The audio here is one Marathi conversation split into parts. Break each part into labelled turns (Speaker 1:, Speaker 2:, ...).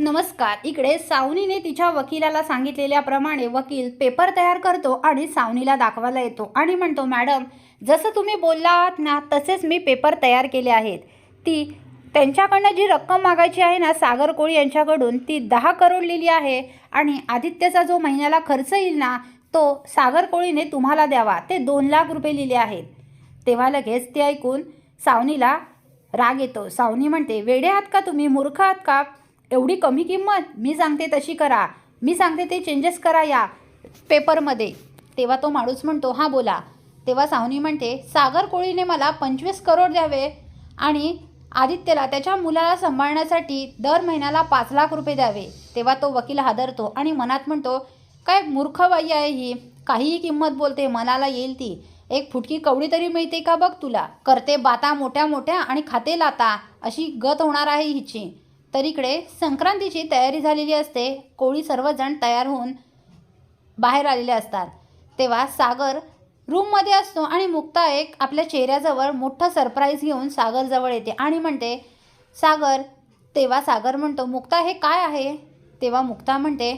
Speaker 1: नमस्कार इकडे सावनीने तिच्या वकिलाला सांगितलेल्याप्रमाणे वकील पेपर तयार करतो आणि सावनीला दाखवायला येतो आणि म्हणतो मॅडम जसं तुम्ही बोलला आहात ना तसेच मी पेपर तयार केले आहेत. ती त्यांच्याकडनं जी रक्कम मागायची आहे ना सागर कोळी यांच्याकडून ती दहा करोड लिहिली आहे आणि आदित्यचा जो महिन्याला खर्च येईल ना तो सागर कोळीने तुम्हाला द्यावा. ते दोन लाख रुपये लिहिले आहेत. तेव्हा लगेच ते ऐकून सावनीला राग येतो. सावनी म्हणते वेडे आहात का तुम्ही? मूर्ख आहात का? एवढी कमी किंमत मी सांगते तशी करा. मी सांगते ते चेंजेस करा या पेपरमध्ये तेव्हा तो माणूस म्हणतो हां बोला. तेव्हा सावनी म्हणते सागर कोळीने मला पंचवीस करोड द्यावे आणि आदित्यला त्याच्या मुलाला सांभाळण्यासाठी दर महिन्याला पाच लाख रुपये द्यावे. तेव्हा तो वकील हादरतो आणि मनात म्हणतो काय मूर्खबाई आहे ही. काहीही किंमत बोलते मनाला येईल ती. एक फुटकी कवडी तरी मिळते का बघ तुला? करते बाता मोठ्या मोठ्या आणि खाते लाता. अशी गत होणार आहे हिची. तर इकडे संक्रांतीची तयारी झालेली असते. कोळी सर्वजण तयार होऊन बाहेर आलेले असतात. तेव्हा सागर रूममध्ये असतो आणि मुक्ता एक आपल्या चेहऱ्याजवळ मोठं सरप्राईज घेऊन सागरजवळ येते आणि म्हणते सागर तेव्हा सागर म्हणतो मुक्ता हे काय आहे? तेव्हा मुक्ता म्हणते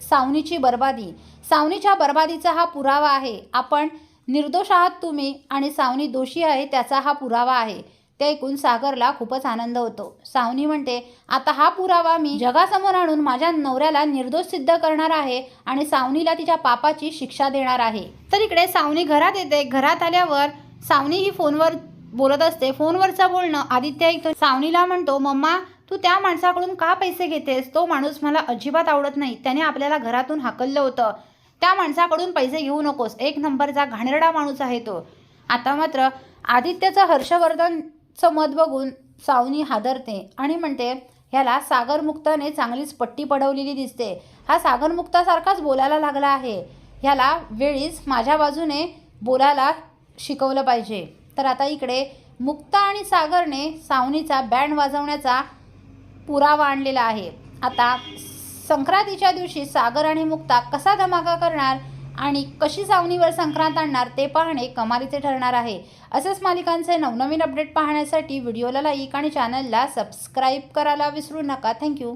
Speaker 1: सावनीची बर्बादी. सावनीच्या बर्बादीचा हा पुरावा आहे. आपण निर्दोष आहात तुम्ही आणि सावनी दोषी आहे त्याचा हा पुरावा आहे. ते ऐकून सागरला खूपच आनंद होतो. सावनी म्हणते आता हा पुरावा मी जगासमोर आणून माझ्या नवऱ्याला निर्दोष सिद्ध करणार आहे आणि सावनीला तिच्या पापाची शिक्षा देणार आहे. तर इकडे सावनी घरात येते. घरात आल्यावर सावनी ही फोनवर बोलत असते. फोनवरचं बोलणं आदित्य ऐकतो सावनीला म्हणतो मम्मा तू त्या माणसाकडून का पैसे घेतेस? तो माणूस मला अजिबात आवडत नाही. त्याने आपल्याला घरातून हाकललं होतं. त्या माणसाकडून पैसे घेऊ नकोस. एक नंबरचा घाणेरडा माणूस आहे तो. आता मात्र आदित्यचं चं मत बघून सावनी हादरते आणि म्हणते ह्याला सागरमुक्ताने चांगलीच पट्टी पडवलेली दिसते. हा सागरमुक्तासारखाच बोलायला लागला आहे. ह्याला वेळीच माझ्या बाजूने बोलायला शिकवलं पाहिजे. तर आता इकडे मुक्ता आणि सागरने सावनीचा बँड वाजवण्याचा पुरावा आणलेला आहे. आता संक्रांतीच्या दिवशी सागर आणि मुक्ता कसा धमाका करणार? आणि कशी सावनीवर संक्रांत आणणार ते पाहणे कमालीचे ठरणार आहे. असेच मालिकांचे नवनवीन अपडेट पाहण्यासाठी व्हिडिओला लाईक आणि चॅनलला सबस्क्राईब करायला विसरू नका. थँक्यू